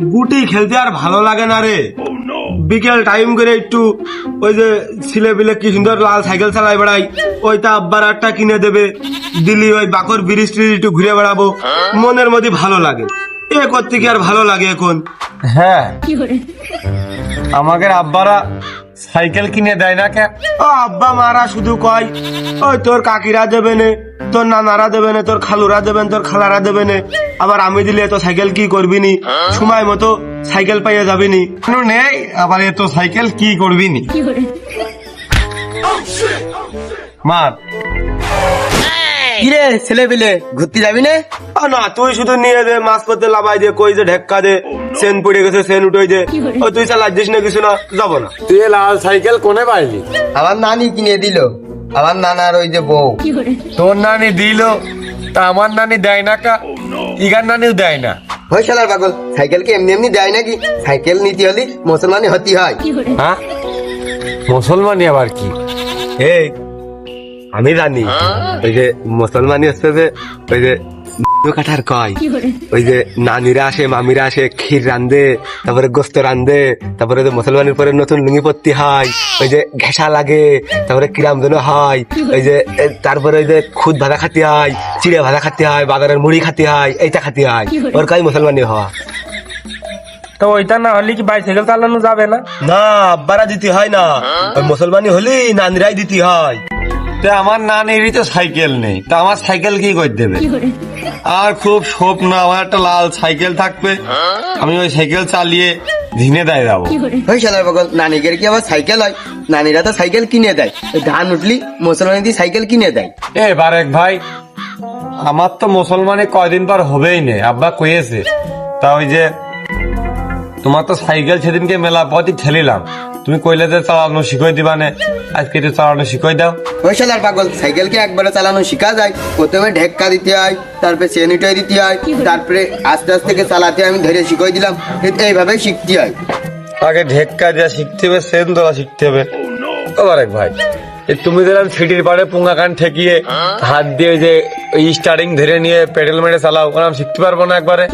গুটি খেলতে আর ভালো লাগে না রে। বিকেল টাইম করে একটু ওই যে ছেলে বিলে কি সুন্দর লাল সাইকেল চালাই বেড়াই ওইটা আব্বার একটা কিনে দেবে। দিল্লি ওই বাকর ব্রিজ ট্রিজ একটু ঘুরে বেড়াবো। মনের মধ্যে ভালো লাগে। এ করতে কি আর ভালো লাগে এখন? হ্যাঁ। আমাকে আব্বারা সাইকেল কিনে দেয় না কে ও আব্বা মারা শুধু কয় ওই তোর কাকিরা দেবে নে তোর নানারা দেবে নে তোর খালুরা দেবেন তোর খালারা দেবে নে। আবার আমি দিলে তো সাইকেল কি করবি নি? সময় মতো সাইকেল পাইয়ে যাবি নি। কোনো নেই আবার এত সাইকেল কি করবি নি? মার কিরে ছেলে পেলে ঘুরতে যাবি না? না তুই শুধু নিয়ে দে মাছ করতে লাভাই দে কই যে ঢেক্কা দে সেন পড়ে গেছে সেন উঠে দে। ও তুই চালাচ্ছিস না কিছু না যাব না। তুই লাল সাইকেল কোনে পাইলি? আমার নানি কিনে দিল। আমার নানার ওই যে বউ। তোর নানি দিল তা আমার নানি দেয় না কা? ইগার নানিও দেয় না। ওই শালার পাগল সাইকেল কি এমনি এমনি দেয় নাকি? সাইকেল নিতে হলে মুসলমানি হতে হয়। হ্যাঁ? মুসলমানি আবার কি? এই আমি জানি। ওই যে মুসলমানি হচ্ছে যে ওই যে কাঠার কয়। ওই যে নানিরা আসে মামিরা আসে ক্ষীর রান্ধে তারপরে গোস্ত রান্ধে তারপরে যে মুসলমানের পরে নতুন লুঙ্গি পত্তি হয় ওই যে ঘেঁষা লাগে তারপরে কিরাম যেন হয় ওই যে তারপরে ওই যে খুদ ভাজা খাতে হয় চিড়ে ভাজা খাতে হয় বাজারের মুড়ি খাতে হয় এইটা খাতে হয়। ওর কাজ মুসলমানি হওয়া। তো ওইটা না হলে কি বাইসাইকেল চালানো যাবে না? না আব্বারা দিতে হয় না। ওই মুসলমানি হলেই নানিরাই দিতে হয়। তা আমার নানিরই তো সাইকেল নেই। তা আমার সাইকেল কি করে দেবে? আর খুব স্বপ্ন আমার একটা লাল সাইকেল থাকবে। আমি ওই সাইকেল চালিয়ে ঝিনে দেয় যাব। ওই শালার পাগল নানিকের কি আবার সাইকেল হয়? নানিরা তো সাইকেল কিনে দেয়। ওই ধান উঠলি মুসলমানি দিয়ে সাইকেল কিনে দেয়। এ বারেক ভাই আমার তো মুসলমানে কয়দিন পর হবেই নে আব্বা কয়েছে তা ওই যে তোমার তো সাইকেল সেদিনকে মেলা পথই ঠেলিলাম। তুমি কইলে যে চালানো শিখই দিবা নে। আজকে তো চালানো শিখই দাও। ওই শালার পাগল সাইকেল কি একবারে চালানো শেখা যায়। প্রথমে ঢেক্কা দিতে হয় তারপরে চেনিটাই দিতে হয় তারপরে আস্তে আস্তে করে চালাতে আমি ধরে শিখাই দিলাম। এই- এইভাবে শিখতে হয়। আগে ঢেক্কা দেওয়া শিখতে হবে সেন দেওয়া শিখতে হবে। ও বারেক ভাই তুমি দিলাম সিটির পাড়ে পুঙ্গা কান ঠেকিয়ে হাত দিয়ে যে স্টারিং ধরে নিয়ে পেডেল মেরে চালাও ওরকম শিখতে পারব না একবারে।